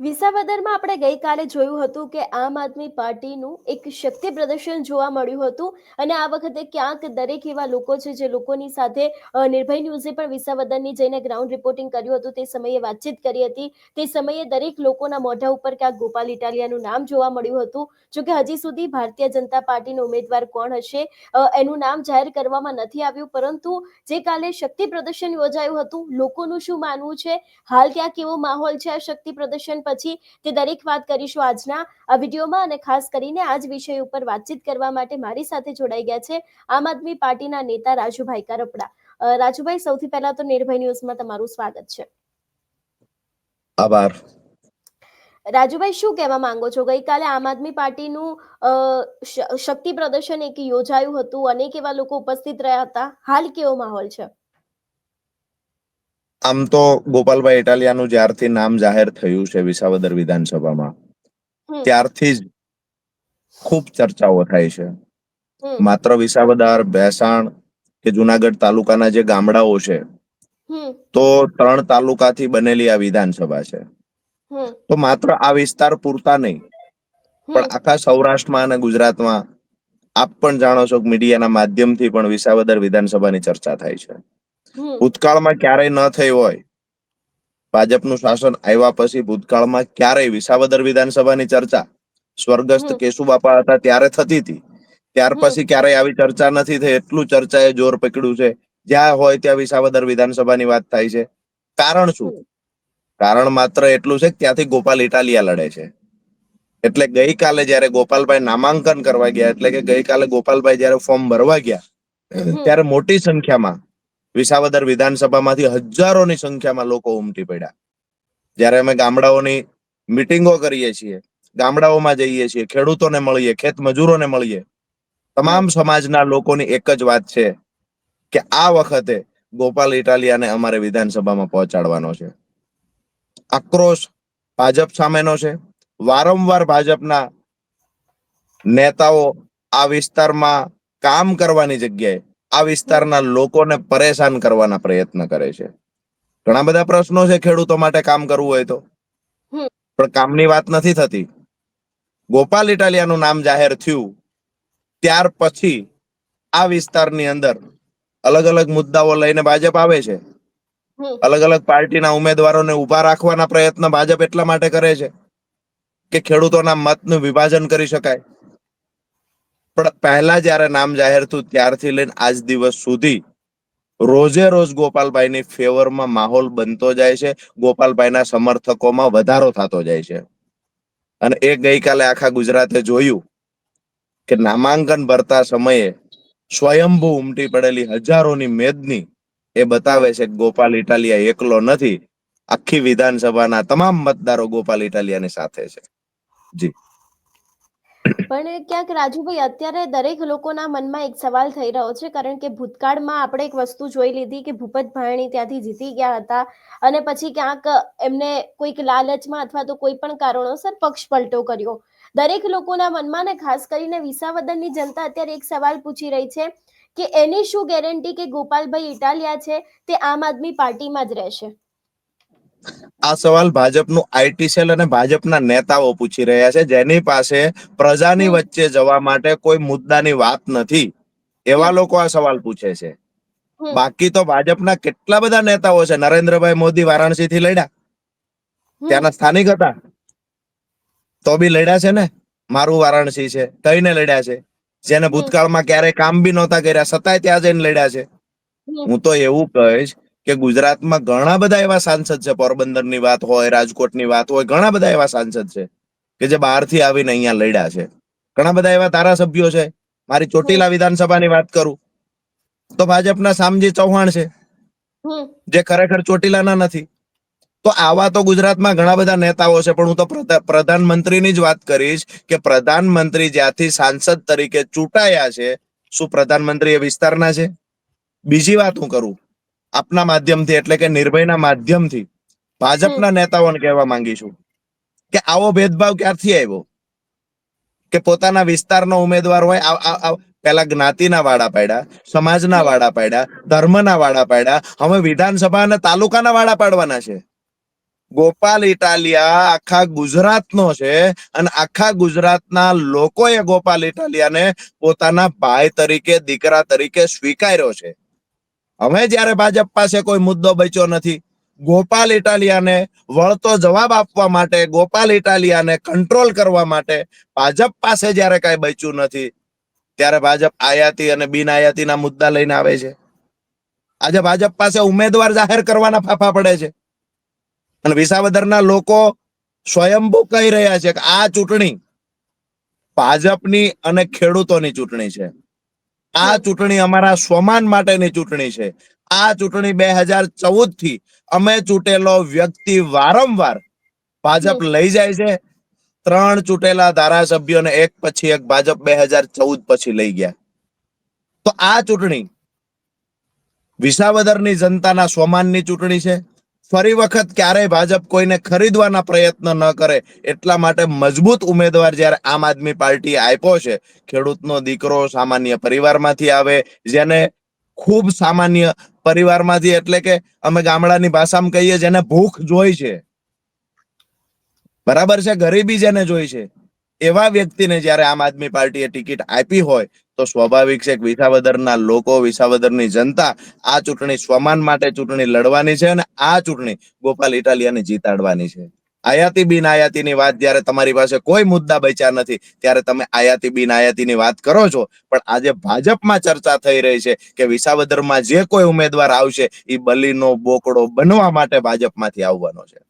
વિસાવદરમાં આપણે ગઈકાલે જોયું હતું કે આમ આદમી પાર્ટીનું એક શક્તિ પ્રદર્શન જોવા મળ્યું હતું. અને આ વખતે ક્યાંક દરેક એવા લોકો છે જે લોકોની સાથે નિર્ભય ન્યૂઝે પણ વિસાવદરની જઈને ગ્રાઉન્ડ રિપોર્ટિંગ કર્યું હતું. તે સમયે વાતચીત કરી હતી. તે સમયે દરેક લોકોના મોઢા ઉપર ક્યાંક ગોપાલ ઇટાલિયાનું નામ જોવા મળ્યું હતું. જોકે હજી સુધી ભારતીય જનતા પાર્ટીનો ઉમેદવાર કોણ હશે એનું નામ જાહેર કરવામાં નથી આવ્યું. પરંતુ જે કાલે શક્તિ પ્રદર્શન યોજાયું હતું, લોકોનું શું માનવું છે? હાલ ત્યાં કેવો માહોલ છે આ શક્તિ પ્રદર્શન? પછી તે દરેક વાત કરીશું આજના આ વિડીયોમાં અને ખાસ કરીને આ જ વિષય ઉપર વાતચીત કરવા માટે મારી સાથે જોડાઈ ગયા છે આમ આદમી પાર્ટીના નેતા રાજુભાઈ કરપડા. રાજુભાઈ સૌથી પહેલા તો નિર્ભય ન્યૂઝમાં તમારું સ્વાગત છે. આભાર. રાજુભાઈ શું કહેવા માંગો છો? ગઈકાલે આમ આદમી પાર્ટીનું શક્તિ પ્રદર્શન એક યોજાયું હતું. અનેક એવા લોકો ઉપસ્થિત રહ્યા હતા. હાલ કેવો માહોલ છે? આમ તો ગોપાલભાઈ ઇટાલિયાનું જ્યારથી નામ જાહેર થયું છે વિસાવદર વિધાનસભામાં ત્યારથી જ ખૂબ ચર્ચાઓ થાય છે. માત્ર વિસાવદર ભેસાણ કે જુનાગઢ તાલુકાના જે ગામડાઓ છે તો ત્રણ તાલુકાથી બનેલી આ વિધાનસભા છે. તો માત્ર આ વિસ્તાર પૂરતા નહીં પણ આખા સૌરાષ્ટ્રમાં અને ગુજરાતમાં આપ પણ જાણો છો કે મીડિયાના માધ્યમથી પણ વિસાવદર વિધાનસભાની ચર્ચા થાય છે. ભૂતકાળમાં ક્યારેય ન થઈ હોય. ભાજપનું શાસન આવ્યા પછી ભૂતકાળમાં ક્યારેય વિસાવદર વિધાનસભાની ચર્ચા સ્વર્ગસ્થ કેશુબાપા હતા ત્યારે થતી હતી. ત્યાર પછી ક્યારેય આવી ચર્ચા નથી થઈ. એટલું ચર્ચાએ જોર પકડ્યું છે. જ્યાં હોય ત્યાં વિસાવદર વિધાનસભાની વાત થાય છે. કારણ શું? કારણ માત્ર એટલું છે કે ત્યાંથી ગોપાલ ઇટાલિયા લડે છે. એટલે ગઈકાલે જયારે ગોપાલભાઈ નામાંકન કરવા ગયા એટલે કે ગઈકાલે ગોપાલભાઈ જયારે ફોર્મ ભરવા ગયા ત્યારે મોટી સંખ્યામાં વિસાવદર વિધાનસભામાંથી હજારોની સંખ્યામાં લોકો ઉમટી પડ્યા. જ્યારે અમે ગામડાઓની મિટિંગો કરીએ છીએ, ગામડાઓમાં જઈએ છીએ, ખેડૂતોને મળીએ, ખેત મજૂરોને મળીએ, તમામ સમાજના લોકોની એક જ વાત છે કે આ વખતે ગોપાલ ઇટાલિયાને અમારે વિધાનસભામાં પહોંચાડવાનો છે. આક્રોશ ભાજપ સામેનો છે. વારંવાર ભાજપના નેતાઓ આ વિસ્તારમાં કામ કરવાની જગ્યાએ આ વિસ્તારના લોકોને પરેશાન કરવાના પ્રયત્ન કરે છે. ઘણા બધા પ્રશ્નો છે ખેડૂતો માટે કામ કરવું હોય તો. પણ કામની વાત નથી થતી. ગોપાલ ઇટાલિયાનું નામ જાહેર થયું. ત્યાર પછી આ વિસ્તારની અંદર અલગ અલગ મુદ્દાઓ લઈને ભાજપ આવે છે. અલગ અલગ પાર્ટીના ઉમેદવારોને ઊભા રાખવાના પ્રયત્ન ભાજપ એટલા માટે કરે છે કે ખેડૂતોના મતનું વિભાજન કરી શકાય. પણ પહેલા જ્યારે નામ જાહેર થયું ત્યારથી લઈને આજ દિવસ સુધી રોજે રોજ ગોપાલભાઈની ફેવરમાં માહોલ બનતો જાય છે, ગોપાલભાઈના સમર્થકોમાં વધારો થતો જાય છે. અને એ ગઈકાલે આખા ગુજરાતે જોયું કે નામાંકન ભરતા સમયે સ્વયંભૂ ઉમટી પડેલી હજારોની મેદની એ બતાવે છે કે ગોપાલ ઇટાલિયા એકલો નથી. આખી વિધાનસભાના તમામ મતદારો ગોપાલ ઇટાલિયાની સાથે છે. જી. પણ ક્યાંક રાજુભાઈ, અત્યારે દરેક લોકોના મનમાં એક સવાલ થઈ રહ્યો છે, કારણ કે ભૂતકાળમાં આપણે એક વસ્તુ જોઈ લીધી કે ભૂપત ભાયણી ત્યાંથી જીતી ગયા હતા અને પછી ક્યાંક એમને કોઈક લાલચમાં અથવા તો કોઈ પણ કારણોસર પક્ષ પલટો કર્યો. દરેક લોકોના મનમાં ને ખાસ કરીને વિસાવદનની જનતા અત્યારે એક સવાલ પૂછી રહી છે કે એની શું ગેરંટી કે ગોપાલભાઈ ઇટાલિયા છે, તે આમ આદમી પાર્ટીમાં જ રહેશે? આ સવાલ ભાજપનું આઈટી સેલ અને ભાજપના નેતાઓ પૂછી રહ્યા છે. જેની પાસે પ્રજાની વચ્ચે જવા માટે કોઈ મુદ્દાની વાત નથી. એવા લોકો આ સવાલ પૂછે છે. બાકી તો ભાજપના કેટલા બધા નેતાઓ છે? નરેન્દ્રભાઈ મોદી વારાણસી થી લડ્યા ત્યાંના સ્થાનિક હતા. તો બી લડ્યા છે ને? મારું વારાણસી છે. કઈને લડ્યા છે. જેને ભૂતકાળમાં ક્યારેય કામ બી નહોતા કર્યા. છતાંય ત્યાં જઈને લડ્યા છે. હું તો એવું કહીશ કે ગુજરાતમાં ઘણા બધા એવા સાંસદ છે પોરબંદરની વાત હોય રાજકોટની વાત હોય ઘણા બધા એવા સાંસદ છે કે જે બહારથી આવીને અહીંયા લડ્યા છે. ઘણા બધા એવા ધારાસભ્યો છે. મારી ચોટીલા વિધાનસભાની વાત કરું તો ભાજપના સામજી ચૌહાણ છે જે ખરેખર ચોટીલાના નથી. તો આવા તો ગુજરાતમાં ઘણા બધા નેતાઓ છે પણ હું તો પ્રધા- પ્રધાનમંત્રીની જ વાત કરીશ કે પ્રધાનમંત્રી જ્યાંથી સાંસદ તરીકે ચૂંટાયા છે શું પ્રધાનમંત્રી એ વિસ્તારના છે? બીજી વાત હું કરું આપના માધ્યમથી એટલે કે નિર્ભયના માધ્યમથી ભાજપના નેતાઓને કહેવા માંગીશું કે આવો ભેદભાવ ક્યારથી આવ્યો? કે પોતાના વિસ્તારનો ઉમેદવાર હોય પેલા જ્ઞાતિના વાડા પાડ્યા સમાજના વાડા પાડ્યા ધર્મના વાડા પાડ્યા હવે વિધાનસભા અને તાલુકાના વાડા પાડવાના છે. ગોપાલ ઇટાલિયા આખા ગુજરાતનો છે અને આખા ગુજરાતના લોકોએ ગોપાલ ઇટાલિયાને પોતાના ભાઈ તરીકે દીકરા તરીકે સ્વીકાર્યો છે. હવે જ્યારે ભાજપ પાસે કોઈ મુદ્દો બચ્યો નથી, ગોપાલ ઇટાલિયાને વળતો જવાબ આપવા માટે, ગોપાલ ઇટાલિયાને કંટ્રોલ કરવા માટે ભાજપ પાસે જ્યારે કાંઈ બચ્યું નથી, ત્યારે ભાજપ આયાતી અને બિન આયાતીના મુદ્દા લઈને આવે છે. આજે ભાજપ પાસે ઉમેદવાર જાહેર કરવાના ફાફા પડે છે. અને વિસાવદરના લોકો સ્વયંભૂ કહી રહ્યા છે કે આ ચૂંટણી ભાજપની અને ખેડૂતોની ચૂંટણી છે. આ ચૂંટણી અમારા સ્વમાન માટેની ચૂંટણી છે. આ ચૂંટણી બે હજાર ચૌદથી અમે ચૂંટેલો વ્યક્તિ વારંવાર ભાજપ લઈ જાય છે. ત્રણ ચૂંટેલા ધારાસભ્યોને એક પછી એક ભાજપ બે હજાર ચૌદ પછી લઈ ગયા. તો આ ચૂંટણી વિસાવદરની જનતાના સ્વમાનની ચૂંટણી છે. ફરી વખત ક્યારેય ભાજપ કોઈને ખરીદવાના પ્રયત્ન ન કરે એટલા માટે મજબૂત ઉમેદવાર જ્યારે આમ આદમી પાર્ટી આપ્યો છે, ખેડૂતનો દીકરો સામાન્ય પરિવારમાંથી આવે, જેને ખૂબ સામાન્ય પરિવારમાંથી એટલે કે અમે ગામડાની ભાષામાં કહીએ જેને ભૂખ જોઈ છે. બરાબર છે? ગરીબી જેને જોઈ છે. એવા વ્યક્તિને જ્યારે આમ આદમી પાર્ટીએ ટિકિટ આપી હોય તો સ્વાભાવિક છે કે વિસાવદરના લોકો, વિસાવદરની જનતા આ ચૂંટણી સ્વમાન માટે ચૂંટણી લડવાની છે અને આ ચૂંટણી ગોપાલ ઇટાલિયાને જીતાડવાની છે. આયાતી બિન આયાતીની વાત જ્યારે તમારી પાસે કોઈ મુદ્દા બચ્યા નથી, ત્યારે તમે આયાતી બિન આયાતીની વાત કરો છો. પણ આજે ભાજપમાં ચર્ચા થઈ રહી છે કે વિસાવદરમાં જે કોઈ ઉમેદવાર આવશે એ બલીનો બોકડો બનવા માટે ભાજપમાંથી આવવાનો છે.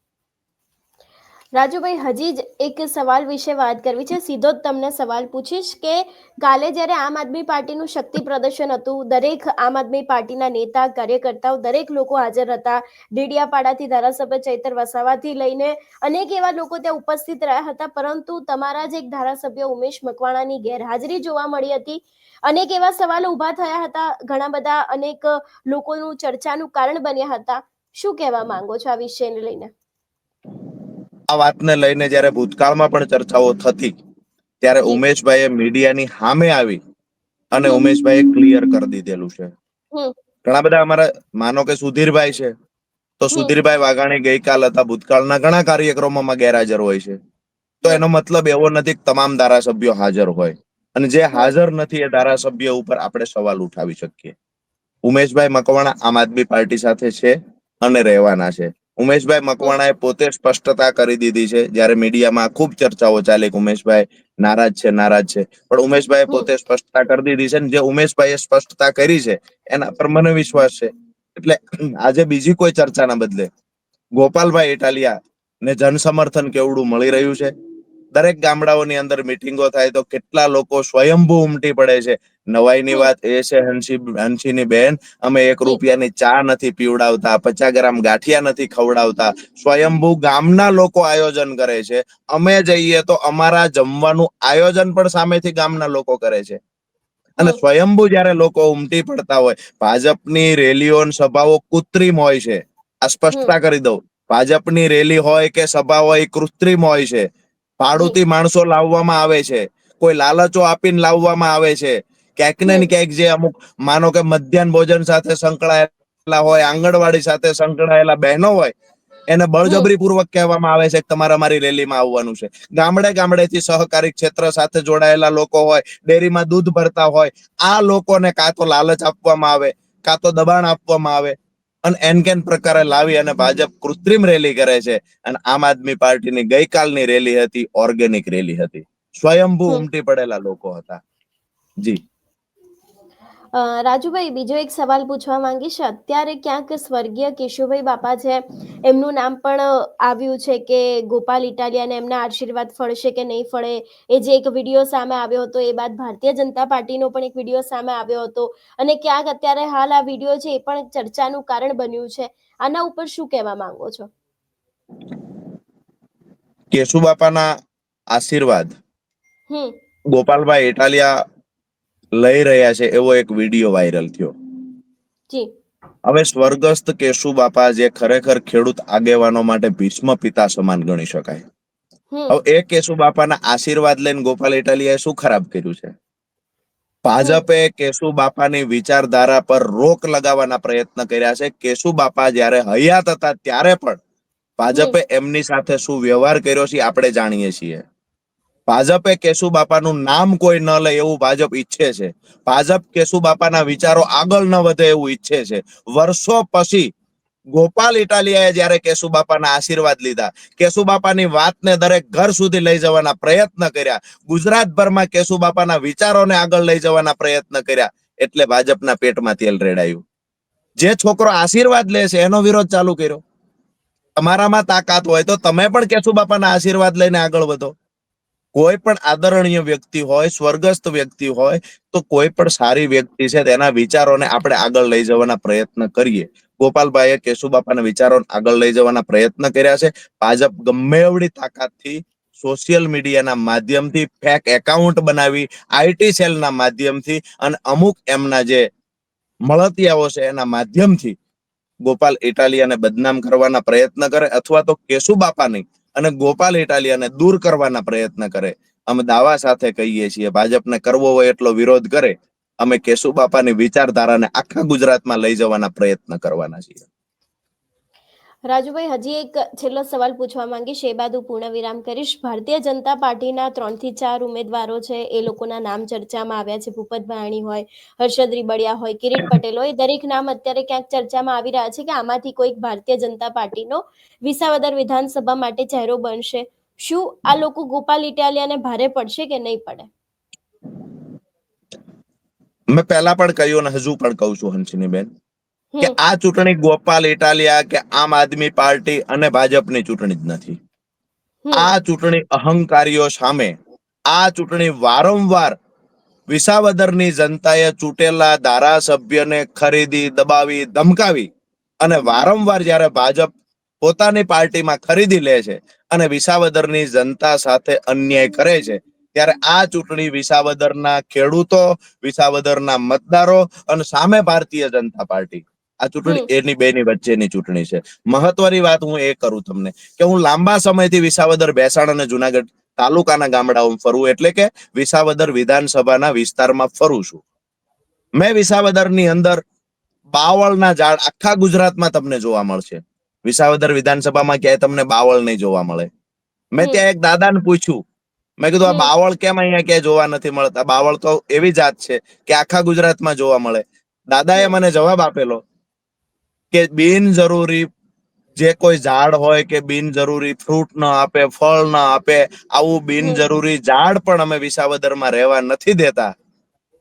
રાજુભાઈ, હજી જ એક સવાલ વિશે વાત કરવી છે. સીધો જ તમને સવાલ પૂછીશ કે કાલે જ્યારે આમ આદમી પાર્ટીનું શક્તિ પ્રદર્શન હતું, દરેક આમ આદમી પાર્ટીના નેતા, કાર્યકર્તાઓ, દરેક લોકો હાજર હતા. ડેડિયાપાડાથી ધારાસભ્ય ચૈતર વસાવાથી લઈને અનેક એવા લોકો ત્યાં ઉપસ્થિત રહ્યા હતા. પરંતુ તમારા જ એક ધારાસભ્ય ઉમેશ મકવાણાની ગેરહાજરી જોવા મળી હતી. અનેક એવા સવાલો ઊભા થયા હતા. ઘણા બધા અનેક લોકોનું ચર્ચાનું કારણ બન્યા હતા. શું કહેવા માંગો છો આ વિષયને લઈને? આ વાતને લઈને જ્યારે ભૂતકાળમાં પણ ચર્ચાઓ થતી ત્યારે ઉમેશભાઈ ઉમેશભાઈએ મીડિયાની સામે આવી અને ઉમેશભાઈ ઉમેશભાઈએ ક્લિયર કરી દીધેલું છે. ઘણા બધા અમારા માનો કે સુધીરભાઈ છે તો સુધીરભાઈ વાઘાણી ગઈકાલ હતા ભૂતકાળના ઘણા કાર્યક્રમોમાં ગેરહાજર હોય છે. તો એનો મતલબ એવો નથી કે તમામ ધારાસભ્યો હાજર હોય. અને જે હાજર નથી એ ધારાસભ્ય ઉપર આપણે સવાલ ઉઠાવી શકીએ. ઉમેશભાઈ મકવાણા આમ આદમી પાર્ટી સાથે છે અને રહેવાના છે. ઉમેશભાઈ મકવાણાએ પોતે સ્પષ્ટતા કરી દીધી છે. જ્યારે મીડિયામાં ખૂબ ચર્ચાઓ ચાલી કે ઉમેશભાઈ નારાજ છે નારાજ છે. પણ ઉમેશભાઈએ પોતે સ્પષ્ટતા કરી દીધી છે જે ઉમેશભાઈએ સ્પષ્ટતા કરી છે એના પર મને વિશ્વાસ છે. એટલે આજે બીજી કોઈ ચર્ચાના બદલે ગોપાલભાઈ ઇટાલિયા ને જન સમર્થન કેવડું મળી રહ્યું છે? દરેક ગામડાઓની અંદર મિટિંગો થાય તો કેટલા લોકો સ્વયંભૂ ઉમટી પડે છે. નવાઈની વાત એ છે હંસી હંસીની બેન અમે એક રૂપિયાની ચા નથી પીવડાવતા પચાસ ગ્રામ ગાંઠિયા નથી ખવડાવતા. સ્વયંભૂ ગામના લોકો આયોજન કરે છે. અમે જઈએ તો અમારા જમવાનું આયોજન પણ સામેથી ગામના લોકો કરે છે. અને. સ્વયંભૂ જ્યારે લોકો ઉમટી પડતા હોય ભાજપની રેલીઓ સભાઓ કૃત્રિમ હોય છે. આ સ્પષ્ટતા કરી દઉં. ભાજપની રેલી હોય કે સભા હોય કૃત્રિમ હોય છે. ભાડુતી માણસો લાવવામાં આવે છે. કોઈ લાલચો આપીને લાવવામાં આવે છે. ક્યાંક ને ક્યાંક જે અમુક માનો કે મધ્યાહન ભોજન સાથે સંકળાયેલા હોય આંગણવાડી સાથે સંકળાયેલા બહેનો હોય એને બળજબરી પૂર્વક કહેવામાં આવે છે કે તમારે અમારી રેલીમાં આવવાનું છે. ગામડે ગામડેથી સહકારી ક્ષેત્ર સાથે જોડાયેલા લોકો હોય ડેરીમાં દૂધ ભરતા હોય આ લોકોને કાં તો લાલચ આપવામાં આવે કાં તો દબાણ આપવામાં આવે અને એન કેન પ્રકારે લાવી અને ભાજપ કૃત્રિમ રેલી કરે છે. અને આમ આદમી પાર્ટીની ગઈકાલની રેલી હતી ઓર્ગેનિક રેલી હતી. સ્વયંભૂ ઉમટી પડેલા લોકો હતા. જી. રાજુભાઈ બીજો એક સવાલ પૂછવા માંગીશ. અત્યારે ક્યાંક સ્વર્ગીય કેશુભાઈ બાપા છે એમનું નામ પણ આવ્યું છે કે ગોપાલ ઇટાલિયાને એમના આશીર્વાદ ફળશે કે નહીં ફળે. એ જે એક વીડિયો સામે આવ્યો હતો એ બાદ ભારતીય જનતા પાર્ટીનો પણ એક વીડિયો સામે આવ્યો હતો. અને ક્યાંક અત્યારે હાલ આ વીડિયો છે એ પણ ચર્ચાનું કારણ બન્યું છે. આના ઉપર શું કહેવા માંગો છો? કેશુ બાપાના આશીર્વાદ. હમ. ગોપાલભાઈ ઇટાલિયા લઈ રહ્યા છે એવો એક વીડિયો વાયરલ થયો. હવે સ્વર્ગસ્થ કેશુ બાપા જે ખરેખર ખેડૂત આગેવાનો માટે ભીષ્મ પિતા સમાન ગણી શકાય. હવે એ કેશુ બાપાના આશીર્વાદ લઈને ગોપાલ ઇટાલિયાએ શું ખરાબ કર્યું છે? ભાજપે કેશુ બાપાની વિચારધારા પર રોક લગાવવાના પ્રયત્ન કર્યા છે. કેશુ બાપા જ્યારે હયાત હતા ત્યારે પણ ભાજપે એમની સાથે શું વ્યવહાર કર્યો છે આપણે જાણીએ છીએ. ભાજપે કેશુબાપાનું નામ કોઈ ન લે એવું ભાજપ ઈચ્છે છે. ભાજપ કેશુબાપાના વિચારો આગળ ન વધે એવું ઈચ્છે છે. વર્ષો પછી ગોપાલ ઇટાલિયાએ જ્યારે કેશુબાપાના આશીર્વાદ લીધા, કેશુબાપાની વાતને દરેક ઘર સુધી લઈ જવાના પ્રયત્ન કર્યા, ગુજરાતભરમાં કેશુબાપાના વિચારોને આગળ લઈ જવાના પ્રયત્ન કર્યા, એટલે ભાજપના પેટમાં તેલ રેડાયું. જે છોકરો આશીર્વાદ લે છે, એનો વિરોધ ચાલુ કર્યો. તમારામાં તાકાત હોય તો તમે પણ કેશુબાપાના આશીર્વાદ લઈને આગળ વધો. કોઈ પણ આદરણીય વ્યક્તિ હોય, સ્વર્ગસ્થ વ્યક્તિ હોય, તો કોઈ પણ સારી વ્યક્તિ છે તેના વિચારોને આપણે આગળ લઈ જવાના પ્રયત્ન કરીએ. ગોપાલભાઈએ કેશુબાપાના વિચારોને આગળ લઈ જવાના પ્રયત્ન કર્યા છે. ભાજપ ગમે એવડી તાકાતથી સોશિયલ મીડિયાના માધ્યમથી ફેક એકાઉન્ટ બનાવી આઈટી સેલના માધ્યમથી અને અમુક એમના જે મળતિયાઓ છે એના માધ્યમથી ગોપાલ ઇટાલિયાને બદનામ કરવાના પ્રયત્ન કરે અથવા તો કેશુબાપાની અને ગોપાલ ઇટાલિયાને દૂર કરવાના પ્રયત્ન કરે. અમે દાવા સાથે કહીએ છીએ, ભાજપને કરવો હોય એટલો વિરોધ કરે. અમે કેશુબાપાની વિચારધારાને આખા ગુજરાતમાં લઈ જવાના પ્રયત્ન કરવાના છીએ. રાજુભાઈ, હજી એક છેલ્લો સવાલ પૂછવા માંગીશ. એ બાદ હું પૂર્ણ વિરામ કરીશ. ભારતીય જનતા પાર્ટીના ત્રણથી ચાર ઉમેદવારો છે. એ લોકોના નામ ચર્ચામાં આવ્યા છે. ભૂપત ભાણી હોય, હર્ષદ રીબડિયા હોય, કિરીટ પટેલ હોય દરેક નામ અત્યારે ક્યાંક ચર્ચામાં આવી રહ્યા છે કે આમાંથી કોઈક ભારતીય જનતા પાર્ટીનો વિસાવદર વિધાનસભા માટે ચહેરો બનશે. શું આ લોકો ગોપાલ ઇટાલિયાને ભારે પડશે કે નહીં પડે? મેં પહેલા પણ કહ્યું અને હજુ પણ કહું છું, હંસિનીબેન. કે આ ચૂંટણી ગોપાલ ઇટાલિયા કે આમ આદમી પાર્ટી અને ભાજપની ચૂંટણી જ નથી. આ ચૂંટણી અહંકારીઓ સામે આ ચૂંટણી વારંવાર વિસાવદરની જનતાએ ચૂંટેલા ધારાસભ્યને ખરીદી દબાવી ધમકાવી અને વારંવાર જ્યારે ભાજપ પોતાની પાર્ટીમાં ખરીદી લે છે અને વિસાવદરની જનતા સાથે અન્યાય કરે છે ત્યારે આ ચૂંટણી વિસાવદરના ખેડૂતો વિસાવદરના મતદારો અને સામે ભારતીય જનતા પાર્ટી આ ચૂંટણી. એની બેની વચ્ચેની ચૂંટણી છે. મહત્વની વાત હું એ કરું તમને કે હું લાંબા સમયથી વિસાવદર ભેસાણ અને જુનાગઢ તાલુકાના ગામડાઓમાં ફરું એટલે કે વિસાવદર વિધાનસભાના વિસ્તારમાં ફરું છું. મેં વિસાવદરની અંદર બાવળના ઝાડ આખા ગુજરાતમાં તમને જોવા મળશે. વિસાવદર વિધાનસભામાં ક્યાંય તમને બાવળ નહીં જોવા મળે. મેં ત્યાં એક દાદાને પૂછ્યું. મેં કીધું આ બાવળ કેમ અહીંયા ક્યાંય જોવા નથી મળતા? બાવળ તો એવી જાત છે કે આખા ગુજરાતમાં જોવા મળે. દાદાએ. મને જવાબ આપેલો કે બિનજરૂરી જે કોઈ ઝાડ હોય કે બિનજરૂરી ફ્રૂટ ન આપે, ફળ ન આપે, આવું બિનજરૂરી ઝાડ પણ અમે વિસાવદરમાં રહેવા નથી દેતા.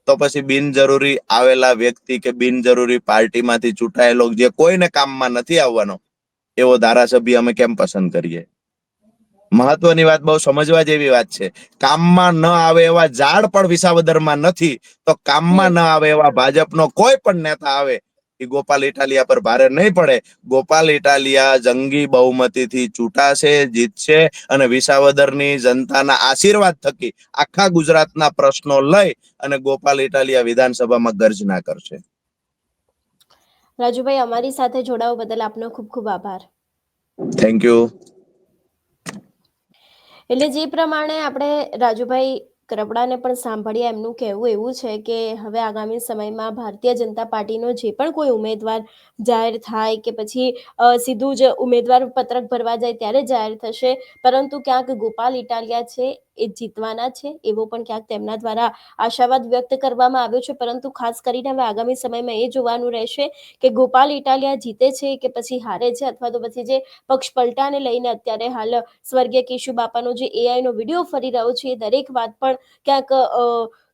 તો પછી બિનજરૂરી આવેલા વ્યક્તિ કે બિનજરૂરી પાર્ટીમાંથી ચૂંટાયેલો જે કોઈને કામમાં નથી આવવાનો, એવો ધારાસભ્ય અમે કેમ પસંદ કરીએ? મહત્વની વાત બહુ સમજવા જેવી વાત છે. કામમાં ન આવે એવા ઝાડ પણ વિસાવદરમાં નથી, તો કામમાં ન આવે એવા ભાજપનો કોઈ પણ નેતા આવે એ ગોપાલ ઇટાલિયા પર ભારે નહીં પડે. ગોપાલ ઇટાલિયા જંગી બહુમતીથી ચૂંટાશે જીતશે અને વિસાવદરની જનતાના આશીર્વાદ થકી આખા ગુજરાતના પ્રશ્નો લઈ અને ગોપાલ ઇટાલિયા વિધાનસભામાં ગર્જના કરશે. રાજુભાઈ અમારી સાથે જોડાવા બદલ આપનો ખૂબ ખૂબ આભાર. થેન્ક યુ એટલે જે પ્રમાણે આપણે રાજુભાઈ કરપડાને પણ સાંભળ્યા એમનું કહેવું એવું છે કે હવે આગામી સમયમાં ભારતીય જનતા પાર્ટીનો જે પણ કોઈ ઉમેદવાર જાહેર થાય કે પછી સીધું જ ઉમેદવાર પત્રક ભરવા જાય ત્યારે જાહેર થશે. પરંતુ ક્યાંક ગોપાલ ઇટાલિયા છે એ જીતવાના છે, એવો પણ ક્યાંક તેમના દ્વારા આશાવાદ વ્યક્ત કરવામાં આવ્યો છે. પરંતુ ખાસ કરીને હવે આગામી સમયમાં એ જોવાનું રહેશે કે ગોપાલ ઇટાલિયા જીતે છે કે પછી હારે છે અથવા તો પછી જે પક્ષ પલટાને લઈને અત્યારે હાલ સ્વર્ગીય કેશુ બાપાનો જે એઆઈ નો વીડિયો ફરી રહ્યો છે, એ દરેક વાત પણ ક્યાંક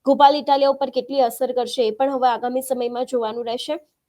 ગોપાલ ઇટાલિયા ઉપર કેટલી અસર કરશે એ પણ હવે આગામી સમયમાં જોવાનું રહેશે.